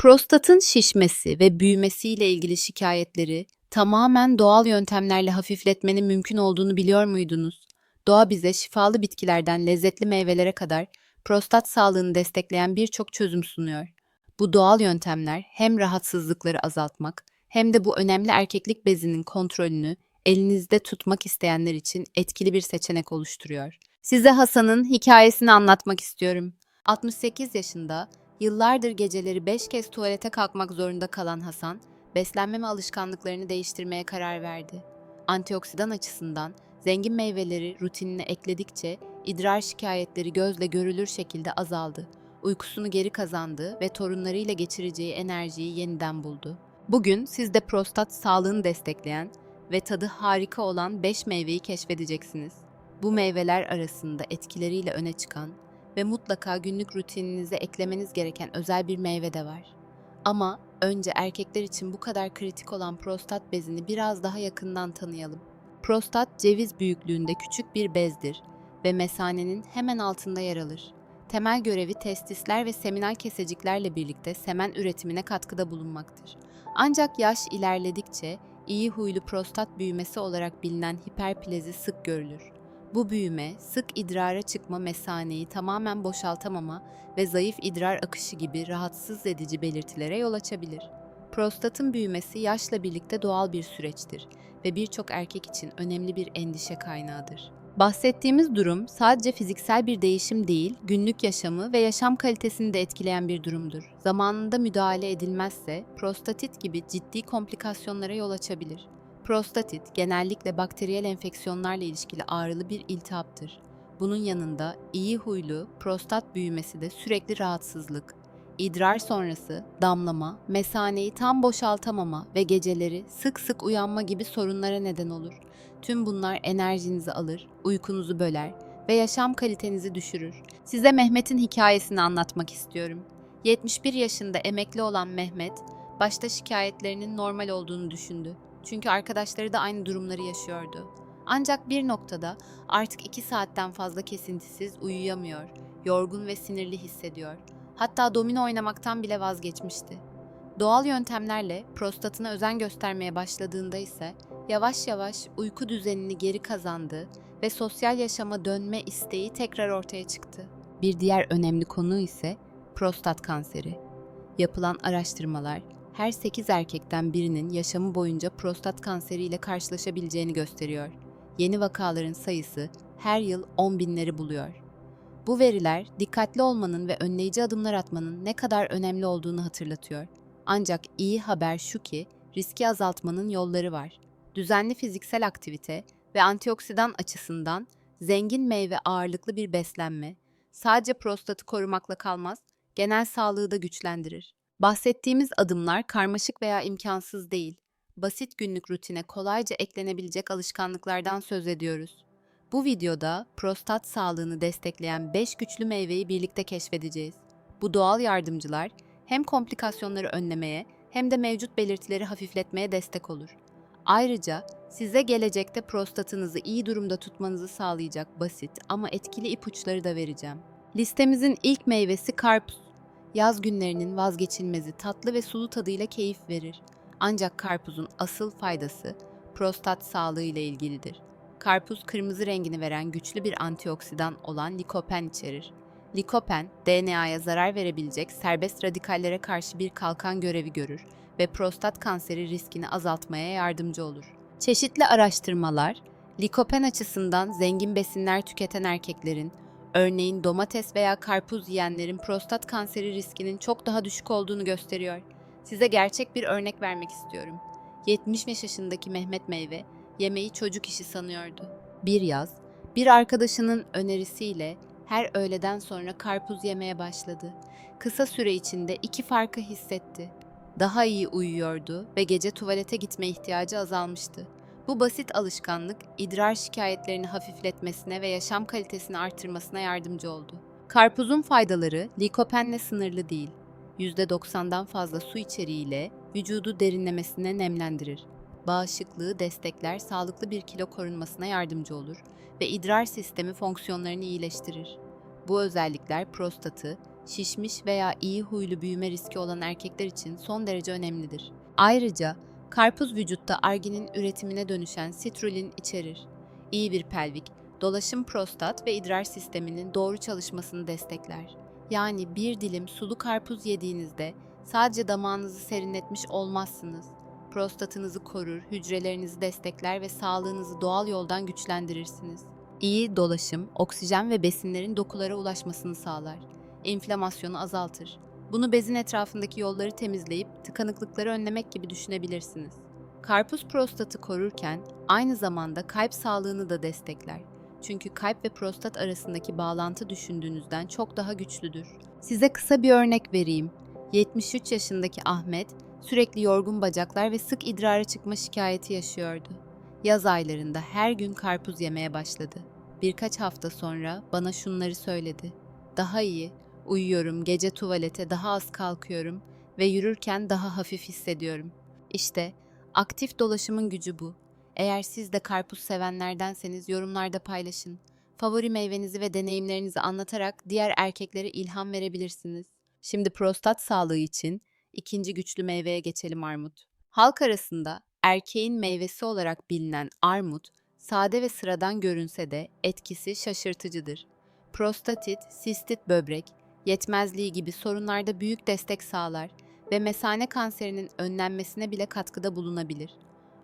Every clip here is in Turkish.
Prostatın şişmesi ve büyümesiyle ilgili şikayetleri tamamen doğal yöntemlerle hafifletmenin mümkün olduğunu biliyor muydunuz? Doğa bize şifalı bitkilerden lezzetli meyvelere kadar prostat sağlığını destekleyen birçok çözüm sunuyor. Bu doğal yöntemler hem rahatsızlıkları azaltmak hem de bu önemli erkeklik bezinin kontrolünü elinizde tutmak isteyenler için etkili bir seçenek oluşturuyor. Size Hasan'ın hikayesini anlatmak istiyorum. 68 yaşında, yıllardır geceleri 5 kez tuvalete kalkmak zorunda kalan Hasan, beslenme alışkanlıklarını değiştirmeye karar verdi. Antioksidan açısından zengin meyveleri rutinine ekledikçe idrar şikayetleri gözle görülür şekilde azaldı. Uykusunu geri kazandı ve torunlarıyla geçireceği enerjiyi yeniden buldu. Bugün siz de prostat sağlığını destekleyen ve tadı harika olan 5 meyveyi keşfedeceksiniz. Bu meyveler arasında etkileriyle öne çıkan ve mutlaka günlük rutininize eklemeniz gereken özel bir meyve de var. Ama önce erkekler için bu kadar kritik olan prostat bezini biraz daha yakından tanıyalım. Prostat ceviz büyüklüğünde küçük bir bezdir ve mesanenin hemen altında yer alır. Temel görevi testisler ve seminal keseciklerle birlikte semen üretimine katkıda bulunmaktır. Ancak yaş ilerledikçe iyi huylu prostat büyümesi olarak bilinen hiperplezi sık görülür. Bu büyüme, sık idrara çıkma mesaneyi tamamen boşaltamama ve zayıf idrar akışı gibi rahatsız edici belirtilere yol açabilir. Prostatın büyümesi yaşla birlikte doğal bir süreçtir ve birçok erkek için önemli bir endişe kaynağıdır. Bahsettiğimiz durum sadece fiziksel bir değişim değil, günlük yaşamı ve yaşam kalitesini de etkileyen bir durumdur. Zamanında müdahale edilmezse prostatit gibi ciddi komplikasyonlara yol açabilir. Prostatit genellikle bakteriyel enfeksiyonlarla ilişkili ağrılı bir iltihaptır. Bunun yanında iyi huylu prostat büyümesi de sürekli rahatsızlık, idrar sonrası damlama, mesaneyi tam boşaltamama ve geceleri sık sık uyanma gibi sorunlara neden olur. Tüm bunlar enerjinizi alır, uykunuzu böler ve yaşam kalitenizi düşürür. Size Mehmet'in hikayesini anlatmak istiyorum. 71 yaşında emekli olan Mehmet, başta şikayetlerinin normal olduğunu düşündü. Çünkü arkadaşları da aynı durumları yaşıyordu. Ancak bir noktada artık 2 saatten fazla kesintisiz uyuyamıyor, yorgun ve sinirli hissediyor. Hatta domino oynamaktan bile vazgeçmişti. Doğal yöntemlerle prostatına özen göstermeye başladığında ise yavaş yavaş uyku düzenini geri kazandı ve sosyal yaşama dönme isteği tekrar ortaya çıktı. Bir diğer önemli konu ise prostat kanseri. Yapılan araştırmalar her 8 erkekten birinin yaşamı boyunca prostat kanseriyle karşılaşabileceğini gösteriyor. Yeni vakaların sayısı her yıl 10 binleri buluyor. Bu veriler dikkatli olmanın ve önleyici adımlar atmanın ne kadar önemli olduğunu hatırlatıyor. Ancak iyi haber şu ki riski azaltmanın yolları var. Düzenli fiziksel aktivite ve antioksidan açısından zengin meyve ağırlıklı bir beslenme sadece prostatı korumakla kalmaz, genel sağlığı da güçlendirir. Bahsettiğimiz adımlar karmaşık veya imkansız değil. Basit günlük rutine kolayca eklenebilecek alışkanlıklardan söz ediyoruz. Bu videoda prostat sağlığını destekleyen 5 güçlü meyveyi birlikte keşfedeceğiz. Bu doğal yardımcılar hem komplikasyonları önlemeye hem de mevcut belirtileri hafifletmeye destek olur. Ayrıca size gelecekte prostatınızı iyi durumda tutmanızı sağlayacak basit ama etkili ipuçları da vereceğim. Listemizin ilk meyvesi karpuz. Yaz günlerinin vazgeçilmezi tatlı ve sulu tadıyla keyif verir. Ancak karpuzun asıl faydası prostat sağlığı ile ilgilidir. Karpuz kırmızı rengini veren güçlü bir antioksidan olan likopen içerir. Likopen, DNA'ya zarar verebilecek serbest radikallere karşı bir kalkan görevi görür ve prostat kanseri riskini azaltmaya yardımcı olur. Çeşitli araştırmalar, likopen açısından zengin besinler tüketen erkeklerin, örneğin domates veya karpuz yiyenlerin prostat kanseri riskinin çok daha düşük olduğunu gösteriyor. Size gerçek bir örnek vermek istiyorum. 75 yaşındaki Mehmet Meyve, yemeği çocuk işi sanıyordu. Bir yaz, bir arkadaşının önerisiyle her öğleden sonra karpuz yemeye başladı. Kısa süre içinde iki farkı hissetti. Daha iyi uyuyordu ve gece tuvalete gitme ihtiyacı azalmıştı. Bu basit alışkanlık idrar şikayetlerini hafifletmesine ve yaşam kalitesini artırmasına yardımcı oldu. Karpuzun faydaları likopenle sınırlı değil. %90'dan fazla su içeriğiyle vücudu derinlemesine nemlendirir. Bağışıklığı destekler, sağlıklı bir kilo korunmasına yardımcı olur ve idrar sistemi fonksiyonlarını iyileştirir. Bu özellikler prostatı, şişmiş veya iyi huylu büyüme riski olan erkekler için son derece önemlidir. Ayrıca karpuz vücutta arginin üretimine dönüşen sitrulin içerir. İyi bir pelvik, dolaşım prostat ve idrar sisteminin doğru çalışmasını destekler. Yani bir dilim sulu karpuz yediğinizde sadece damağınızı serinletmiş olmazsınız. Prostatınızı korur, hücrelerinizi destekler ve sağlığınızı doğal yoldan güçlendirirsiniz. İyi dolaşım, oksijen ve besinlerin dokulara ulaşmasını sağlar. Enflamasyonu azaltır. Bunu bezin etrafındaki yolları temizleyip tıkanıklıkları önlemek gibi düşünebilirsiniz. Karpuz prostatı korurken aynı zamanda kalp sağlığını da destekler. Çünkü kalp ve prostat arasındaki bağlantı düşündüğünüzden çok daha güçlüdür. Size kısa bir örnek vereyim. 73 yaşındaki Ahmet sürekli yorgun bacaklar ve sık idrara çıkma şikayeti yaşıyordu. Yaz aylarında her gün karpuz yemeye başladı. Birkaç hafta sonra bana şunları söyledi. Daha iyi, uyuyorum, gece tuvalete daha az kalkıyorum ve yürürken daha hafif hissediyorum. İşte aktif dolaşımın gücü bu. Eğer siz de karpuz sevenlerdenseniz yorumlarda paylaşın. Favori meyvenizi ve deneyimlerinizi anlatarak diğer erkeklere ilham verebilirsiniz. Şimdi prostat sağlığı için ikinci güçlü meyveye geçelim armut. Halk arasında erkeğin meyvesi olarak bilinen armut, sade ve sıradan görünse de etkisi şaşırtıcıdır. Prostatit, sistit böbrek, yetmezliği gibi sorunlarda büyük destek sağlar ve mesane kanserinin önlenmesine bile katkıda bulunabilir.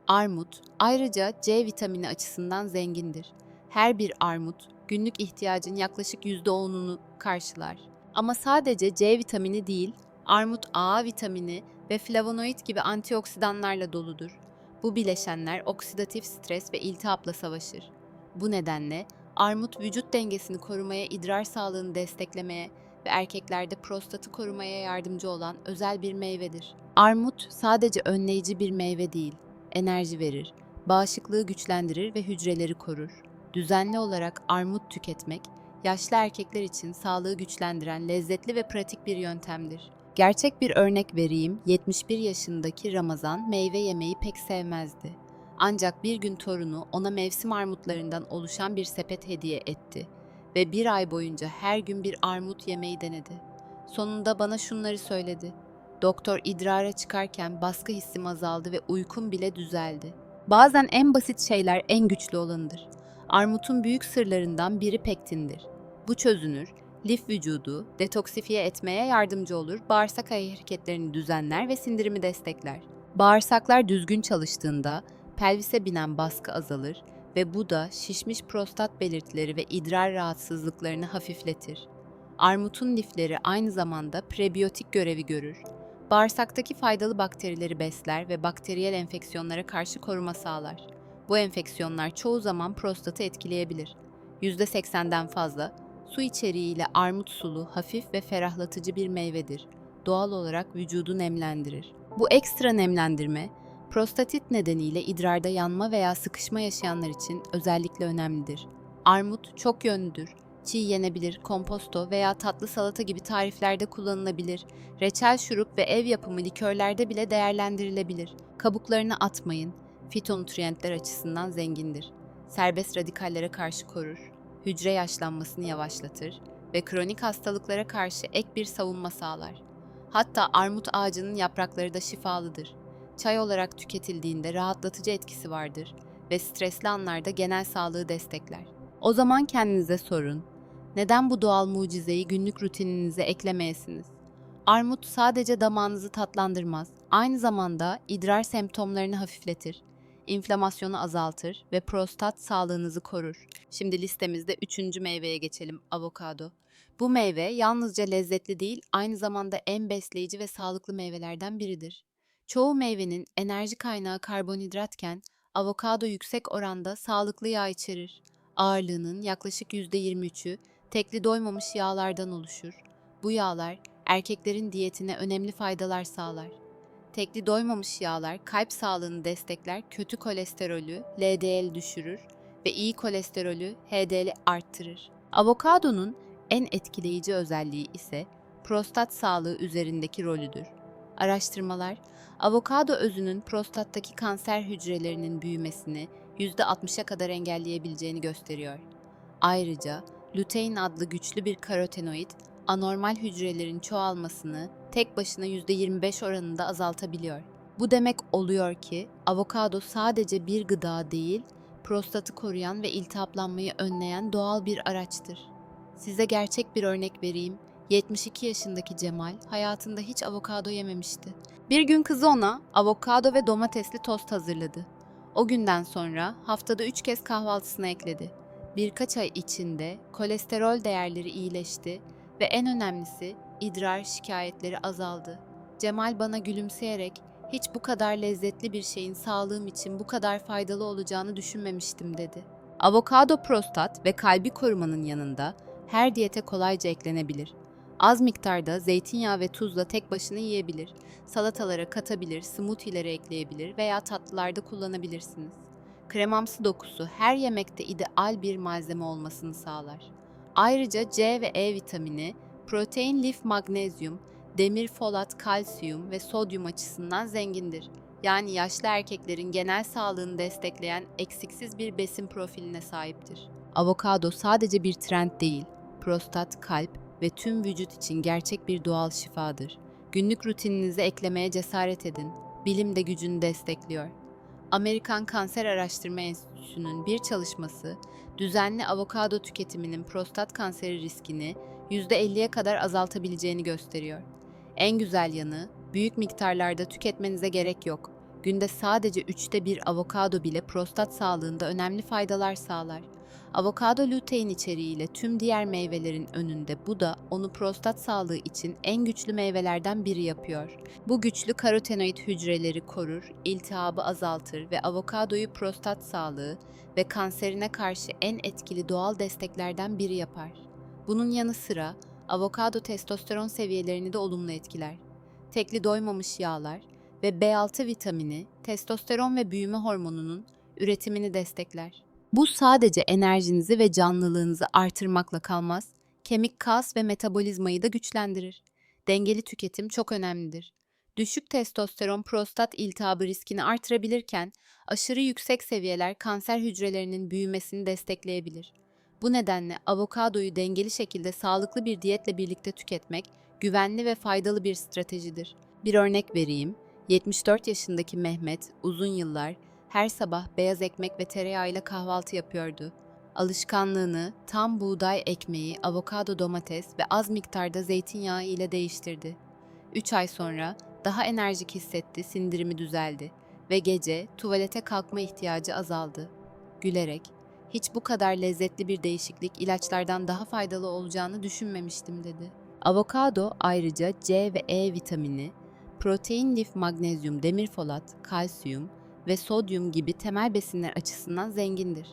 Armut ayrıca C vitamini açısından zengindir. Her bir armut günlük ihtiyacın yaklaşık %10'unu karşılar. Ama sadece C vitamini değil, armut A vitamini ve flavonoid gibi antioksidanlarla doludur. Bu bileşenler oksidatif stres ve iltihapla savaşır. Bu nedenle armut vücut dengesini korumaya, idrar sağlığını desteklemeye ve erkeklerde prostatı korumaya yardımcı olan özel bir meyvedir. Armut sadece önleyici bir meyve değil, enerji verir, bağışıklığı güçlendirir ve hücreleri korur. Düzenli olarak armut tüketmek, yaşlı erkekler için sağlığı güçlendiren lezzetli ve pratik bir yöntemdir. Gerçek bir örnek vereyim, 71 yaşındaki Ramazan meyve yemeyi pek sevmezdi. Ancak bir gün torunu ona mevsim armutlarından oluşan bir sepet hediye etti ve bir ay boyunca her gün bir armut yemeyi denedi. Sonunda bana şunları söyledi. Doktor idrara çıkarken baskı hissim azaldı ve uykum bile düzeldi. Bazen en basit şeyler en güçlü olanıdır. Armutun büyük sırlarından biri pektindir. Bu çözünür, lif vücudu detoksifiye etmeye yardımcı olur, bağırsak hareketlerini düzenler ve sindirimi destekler. Bağırsaklar düzgün çalıştığında pelvise binen baskı azalır ve bu da şişmiş prostat belirtileri ve idrar rahatsızlıklarını hafifletir. Armutun lifleri aynı zamanda prebiyotik görevi görür. Bağırsaktaki faydalı bakterileri besler ve bakteriyel enfeksiyonlara karşı koruma sağlar. Bu enfeksiyonlar çoğu zaman prostatı etkileyebilir. %80'den fazla su içeriğiyle armut sulu, hafif ve ferahlatıcı bir meyvedir. Doğal olarak vücudu nemlendirir. Bu ekstra nemlendirme, prostatit nedeniyle idrarda yanma veya sıkışma yaşayanlar için özellikle önemlidir. Armut çok yönlüdür. Çiğ yenebilir, komposto veya tatlı salata gibi tariflerde kullanılabilir. Reçel şurup ve ev yapımı likörlerde bile değerlendirilebilir. Kabuklarını atmayın. Fitonutriyentler açısından zengindir. Serbest radikallere karşı korur. Hücre yaşlanmasını yavaşlatır ve kronik hastalıklara karşı ek bir savunma sağlar. Hatta armut ağacının yaprakları da şifalıdır. Çay olarak tüketildiğinde rahatlatıcı etkisi vardır ve stresli anlarda genel sağlığı destekler. O zaman kendinize sorun. Neden bu doğal mucizeyi günlük rutininize eklemeyesiniz? Armut sadece damağınızı tatlandırmaz, aynı zamanda idrar semptomlarını hafifletir, inflamasyonu azaltır ve prostat sağlığınızı korur. Şimdi listemizde üçüncü meyveye geçelim, avokado. Bu meyve yalnızca lezzetli değil, aynı zamanda en besleyici ve sağlıklı meyvelerden biridir. Çoğu meyvenin enerji kaynağı karbonhidratken, avokado yüksek oranda sağlıklı yağ içerir. Ağırlığının yaklaşık %23'ü tekli doymamış yağlardan oluşur. Bu yağlar erkeklerin diyetine önemli faydalar sağlar. Tekli doymamış yağlar kalp sağlığını destekler, kötü kolesterolü LDL düşürür ve iyi kolesterolü HDL arttırır. Avokadonun en etkileyici özelliği ise prostat sağlığı üzerindeki rolüdür. Araştırmalar, avokado özünün prostattaki kanser hücrelerinin büyümesini %60'a kadar engelleyebileceğini gösteriyor. Ayrıca lutein adlı güçlü bir karotenoid, anormal hücrelerin çoğalmasını tek başına %25 oranında azaltabiliyor. Bu demek oluyor ki avokado sadece bir gıda değil, prostatı koruyan ve iltihaplanmayı önleyen doğal bir araçtır. Size gerçek bir örnek vereyim. 72 yaşındaki Cemal hayatında hiç avokado yememişti. Bir gün kızı ona avokado ve domatesli tost hazırladı. O günden sonra haftada 3 kez kahvaltısına ekledi. Birkaç ay içinde kolesterol değerleri iyileşti ve en önemlisi idrar şikayetleri azaldı. Cemal bana gülümseyerek hiç bu kadar lezzetli bir şeyin sağlığım için bu kadar faydalı olacağını düşünmemiştim dedi. Avokado prostat ve kalbi korumanın yanında her diyete kolayca eklenebilir. Az miktarda zeytinyağı ve tuzla tek başına yiyebilir, salatalara katabilir, smoothie'lere ekleyebilir veya tatlılarda kullanabilirsiniz. Kremamsı dokusu her yemekte ideal bir malzeme olmasını sağlar. Ayrıca C ve E vitamini, protein, lif, magnezyum, demir, folat, kalsiyum ve sodyum açısından zengindir. Yani yaşlı erkeklerin genel sağlığını destekleyen eksiksiz bir besin profiline sahiptir. Avokado sadece bir trend değil, prostat, kalp ve tüm vücut için gerçek bir doğal şifadır. Günlük rutininize eklemeye cesaret edin. Bilim de gücünü destekliyor. Amerikan Kanser Araştırma Enstitüsü'nün bir çalışması, düzenli avokado tüketiminin prostat kanseri riskini %50'ye kadar azaltabileceğini gösteriyor. En güzel yanı, büyük miktarlarda tüketmenize gerek yok. Günde sadece üçte bir avokado bile prostat sağlığında önemli faydalar sağlar. Avokado lutein içeriğiyle tüm diğer meyvelerin önünde bu da onu prostat sağlığı için en güçlü meyvelerden biri yapıyor. Bu güçlü karotenoid hücreleri korur, iltihabı azaltır ve avokadoyu prostat sağlığı ve kanserine karşı en etkili doğal desteklerden biri yapar. Bunun yanı sıra avokado testosteron seviyelerini de olumlu etkiler. Tekli doymamış yağlar ve B6 vitamini, testosteron ve büyüme hormonunun üretimini destekler. Bu sadece enerjinizi ve canlılığınızı artırmakla kalmaz, kemik kas ve metabolizmayı da güçlendirir. Dengeli tüketim çok önemlidir. Düşük testosteron prostat iltihabı riskini artırabilirken aşırı yüksek seviyeler kanser hücrelerinin büyümesini destekleyebilir. Bu nedenle avokadoyu dengeli şekilde sağlıklı bir diyetle birlikte tüketmek güvenli ve faydalı bir stratejidir. Bir örnek vereyim. 74 yaşındaki Mehmet uzun yıllar her sabah beyaz ekmek ve tereyağıyla kahvaltı yapıyordu. Alışkanlığını tam buğday ekmeği, avokado domates ve az miktarda zeytinyağı ile değiştirdi. 3 ay sonra daha enerjik hissetti, sindirimi düzeldi ve gece tuvalete kalkma ihtiyacı azaldı. Gülerek, hiç bu kadar lezzetli bir değişiklik ilaçlardan daha faydalı olacağını düşünmemiştim dedi. Avokado ayrıca C ve E vitamini, protein, lif, magnezyum, demir folat, kalsiyum ve sodyum gibi temel besinler açısından zengindir.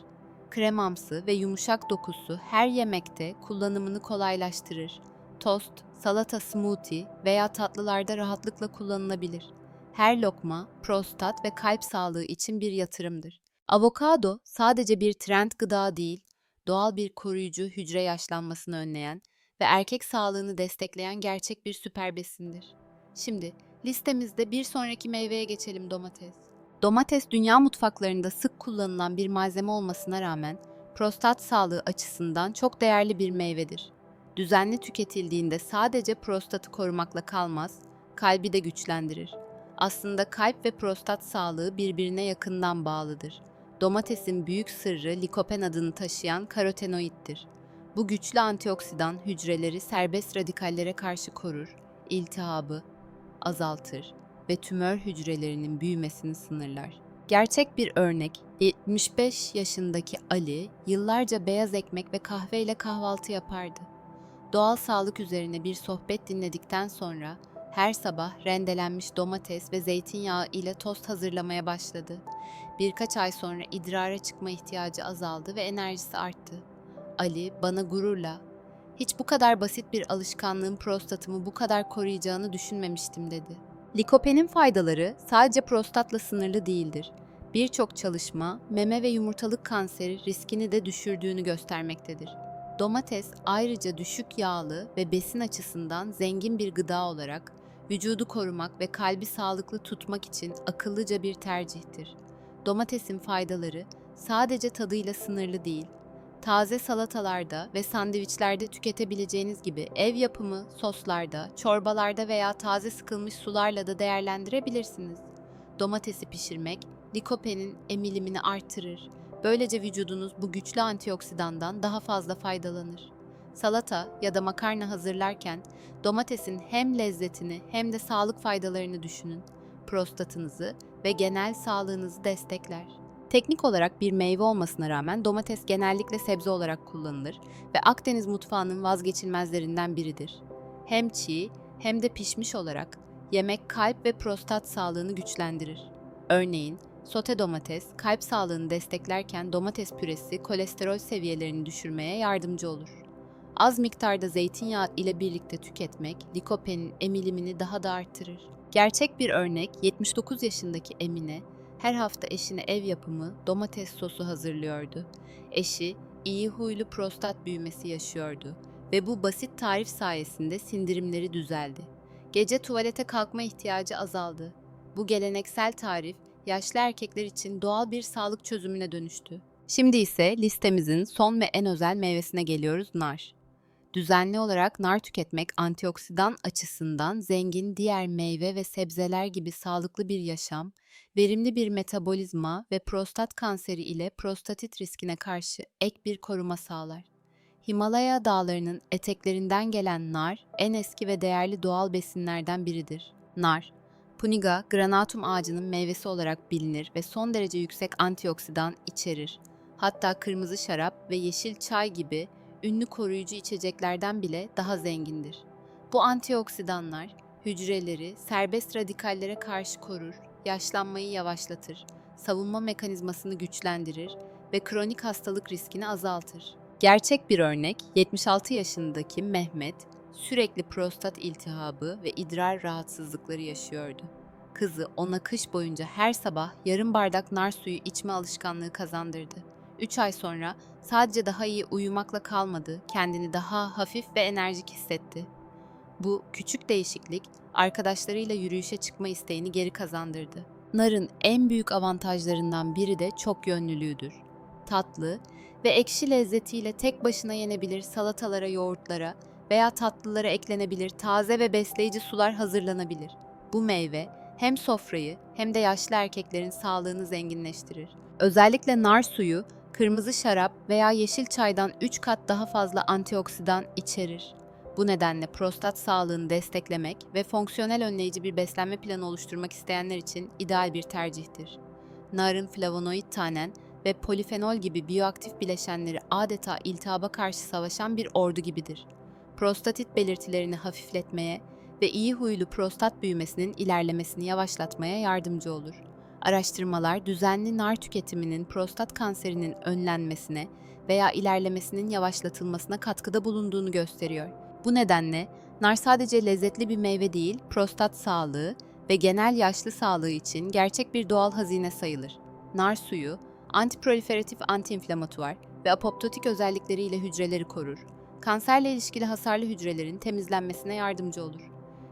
Kremamsı ve yumuşak dokusu her yemekte kullanımını kolaylaştırır. Tost, salata, smoothie veya tatlılarda rahatlıkla kullanılabilir. Her lokma prostat ve kalp sağlığı için bir yatırımdır. Avokado sadece bir trend gıda değil, doğal bir koruyucu hücre yaşlanmasını önleyen ve erkek sağlığını destekleyen gerçek bir süper besindir. Şimdi listemizde bir sonraki meyveye geçelim domates. Domates dünya mutfaklarında sık kullanılan bir malzeme olmasına rağmen prostat sağlığı açısından çok değerli bir meyvedir. Düzenli tüketildiğinde sadece prostatı korumakla kalmaz, kalbi de güçlendirir. Aslında kalp ve prostat sağlığı birbirine yakından bağlıdır. Domatesin büyük sırrı likopen adını taşıyan karotenoiddir. Bu güçlü antioksidan hücreleri serbest radikallere karşı korur, iltihabı azaltır ve tümör hücrelerinin büyümesini sınırlar. Gerçek bir örnek 75 yaşındaki Ali yıllarca beyaz ekmek ve kahveyle kahvaltı yapardı. Doğal sağlık üzerine bir sohbet dinledikten sonra her sabah rendelenmiş domates ve zeytinyağı ile tost hazırlamaya başladı. Birkaç ay sonra idrara çıkma ihtiyacı azaldı ve enerjisi arttı. Ali bana gururla hiç bu kadar basit bir alışkanlığın prostatımı bu kadar koruyacağını düşünmemiştim dedi. Likopenin faydaları sadece prostatla sınırlı değildir. Birçok çalışma meme ve yumurtalık kanseri riskini de düşürdüğünü göstermektedir. Domates ayrıca düşük yağlı ve besin açısından zengin bir gıda olarak vücudu korumak ve kalbi sağlıklı tutmak için akıllıca bir tercihtir. Domatesin faydaları sadece tadıyla sınırlı değil, taze salatalarda ve sandviçlerde tüketebileceğiniz gibi ev yapımı soslarda, çorbalarda veya taze sıkılmış sularla da değerlendirebilirsiniz. Domatesi pişirmek likopenin emilimini artırır. Böylece vücudunuz bu güçlü antioksidandan daha fazla faydalanır. Salata ya da makarna hazırlarken domatesin hem lezzetini hem de sağlık faydalarını düşünün. Prostatınızı ve genel sağlığınızı destekler. Teknik olarak bir meyve olmasına rağmen domates genellikle sebze olarak kullanılır ve Akdeniz mutfağının vazgeçilmezlerinden biridir. Hem çiğ hem de pişmiş olarak yemek kalp ve prostat sağlığını güçlendirir. Örneğin sote domates kalp sağlığını desteklerken domates püresi kolesterol seviyelerini düşürmeye yardımcı olur. Az miktarda zeytinyağı ile birlikte tüketmek likopenin emilimini daha da artırır. Gerçek bir örnek 79 yaşındaki Emine her hafta eşine ev yapımı domates sosu hazırlıyordu. Eşi iyi huylu prostat büyümesi yaşıyordu ve bu basit tarif sayesinde sindirimleri düzeldi. Gece tuvalete kalkma ihtiyacı azaldı. Bu geleneksel tarif yaşlı erkekler için doğal bir sağlık çözümüne dönüştü. Şimdi ise listemizin son ve en özel meyvesine geliyoruz nar. Düzenli olarak nar tüketmek antioksidan açısından zengin diğer meyve ve sebzeler gibi sağlıklı bir yaşam, verimli bir metabolizma ve prostat kanseri ile prostatit riskine karşı ek bir koruma sağlar. Himalaya dağlarının eteklerinden gelen nar en eski ve değerli doğal besinlerden biridir. Nar, Puniga granatum ağacının meyvesi olarak bilinir ve son derece yüksek antioksidan içerir. Hatta kırmızı şarap ve yeşil çay gibi ünlü koruyucu içeceklerden bile daha zengindir. Bu antioksidanlar hücreleri serbest radikallere karşı korur, yaşlanmayı yavaşlatır, savunma mekanizmasını güçlendirir ve kronik hastalık riskini azaltır. Gerçek bir örnek 76 yaşındaki Mehmet sürekli prostat iltihabı ve idrar rahatsızlıkları yaşıyordu. Kızı ona kış boyunca her sabah yarım bardak nar suyu içme alışkanlığı kazandırdı. 3 ay sonra sadece daha iyi uyumakla kalmadı, kendini daha hafif ve enerjik hissetti. Bu küçük değişiklik arkadaşlarıyla yürüyüşe çıkma isteğini geri kazandırdı. Narın en büyük avantajlarından biri de çok yönlülüğüdür. Tatlı ve ekşi lezzetiyle tek başına yenebilir salatalara, yoğurtlara veya tatlılara eklenebilir taze ve besleyici sular hazırlanabilir. Bu meyve hem sofrayı hem de yaşlı erkeklerin sağlığını zenginleştirir. Özellikle nar suyu kırmızı şarap veya yeşil çaydan 3 kat daha fazla antioksidan içerir. Bu nedenle prostat sağlığını desteklemek ve fonksiyonel önleyici bir beslenme planı oluşturmak isteyenler için ideal bir tercihtir. Narın flavonoid tanen ve polifenol gibi biyoaktif bileşenleri adeta iltihaba karşı savaşan bir ordu gibidir. Prostatit belirtilerini hafifletmeye ve iyi huylu prostat büyümesinin ilerlemesini yavaşlatmaya yardımcı olur. Araştırmalar düzenli nar tüketiminin prostat kanserinin önlenmesine veya ilerlemesinin yavaşlatılmasına katkıda bulunduğunu gösteriyor. Bu nedenle nar sadece lezzetli bir meyve değil, prostat sağlığı ve genel yaşlı sağlığı için gerçek bir doğal hazine sayılır. Nar suyu, antiproliferatif antiinflamatuar ve apoptotik özellikleriyle hücreleri korur. Kanserle ilişkili hasarlı hücrelerin temizlenmesine yardımcı olur.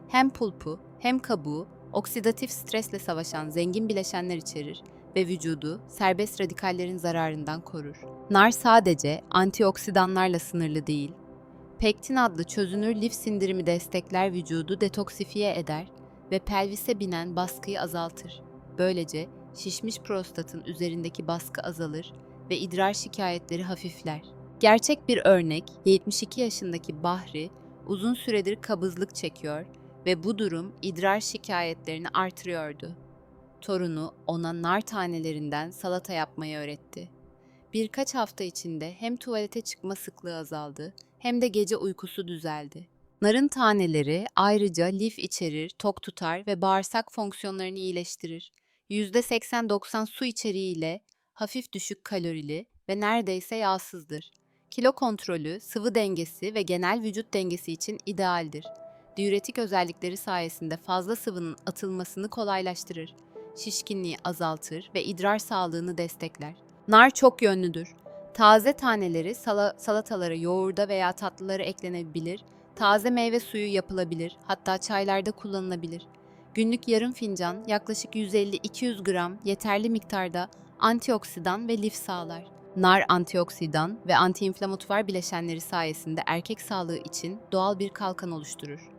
Hem pulpu hem kabuğu oksidatif stresle savaşan zengin bileşenler içerir ve vücudu serbest radikallerin zararından korur. Nar sadece antioksidanlarla sınırlı değil. Pektin adlı çözünür lif sindirimi destekler vücudu detoksifiye eder ve pelvise binen baskıyı azaltır. Böylece şişmiş prostatın üzerindeki baskı azalır ve idrar şikayetleri hafifler. Gerçek bir örnek 72 yaşındaki Bahri uzun süredir kabızlık çekiyor ve bu durum idrar şikayetlerini artırıyordu. Torunu ona nar tanelerinden salata yapmayı öğretti. Birkaç hafta içinde hem tuvalete çıkma sıklığı azaldı hem de gece uykusu düzeldi. Narın taneleri ayrıca lif içerir, tok tutar ve bağırsak fonksiyonlarını iyileştirir. %80-90 su içeriğiyle hafif düşük kalorili ve neredeyse yağsızdır. Kilo kontrolü, sıvı dengesi ve genel vücut dengesi için idealdir. Diüretik özellikleri sayesinde fazla sıvının atılmasını kolaylaştırır. Şişkinliği azaltır ve idrar sağlığını destekler. Nar çok yönlüdür. Taze taneleri sala- salatalara, yoğurda veya tatlılara eklenebilir. Taze meyve suyu yapılabilir, hatta çaylarda kullanılabilir. Günlük yarım fincan yaklaşık 150-200 gram yeterli miktarda antioksidan ve lif sağlar. Nar antioksidan ve antiinflamatuar bileşenleri sayesinde erkek sağlığı için doğal bir kalkan oluşturur.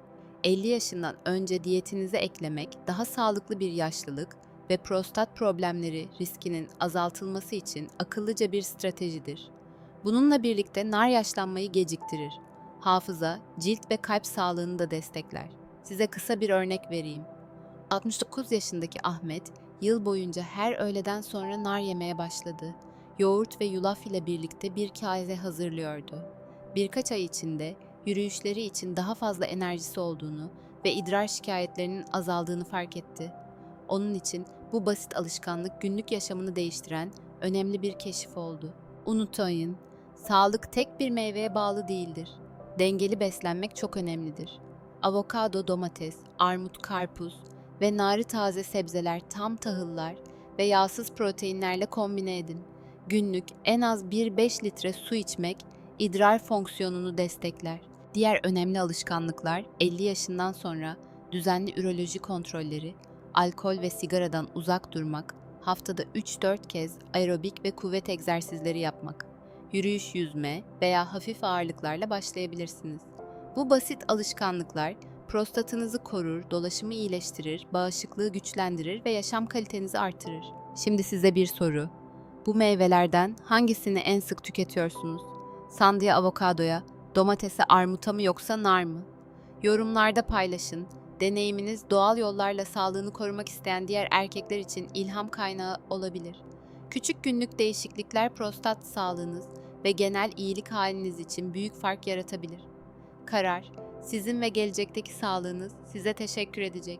50 yaşından önce diyetinize eklemek daha sağlıklı bir yaşlılık ve prostat problemleri riskinin azaltılması için akıllıca bir stratejidir. Bununla birlikte nar yaşlanmayı geciktirir. Hafıza, cilt ve kalp sağlığını da destekler. Size kısa bir örnek vereyim. 69 yaşındaki Ahmet, yıl boyunca her öğleden sonra nar yemeye başladı. Yoğurt ve yulaf ile birlikte bir kase hazırlıyordu. Birkaç ay içinde yürüyüşleri için daha fazla enerjisi olduğunu ve idrar şikayetlerinin azaldığını fark etti. Onun için bu basit alışkanlık günlük yaşamını değiştiren önemli bir keşif oldu. Unutmayın, sağlık tek bir meyveye bağlı değildir. Dengeli beslenmek çok önemlidir. Avokado, domates, armut, karpuz ve nari taze sebzeler tam tahıllar ve yağsız proteinlerle kombine edin. Günlük en az 1-5 litre su içmek idrar fonksiyonunu destekler. Diğer önemli alışkanlıklar 50 yaşından sonra düzenli üroloji kontrolleri, alkol ve sigaradan uzak durmak, haftada 3-4 kez aerobik ve kuvvet egzersizleri yapmak, yürüyüş yüzme veya hafif ağırlıklarla başlayabilirsiniz. Bu basit alışkanlıklar prostatınızı korur, dolaşımı iyileştirir, bağışıklığı güçlendirir ve yaşam kalitenizi artırır. Şimdi size bir soru. Bu meyvelerden hangisini en sık tüketiyorsunuz? Sandıya avokadoya, domatese armuta mı yoksa nar mı? Yorumlarda paylaşın. Deneyiminiz doğal yollarla sağlığını korumak isteyen diğer erkekler için ilham kaynağı olabilir. Küçük günlük değişiklikler prostat sağlığınız ve genel iyilik haliniz için büyük fark yaratabilir. Karar, sizin ve gelecekteki sağlığınız size teşekkür edecek.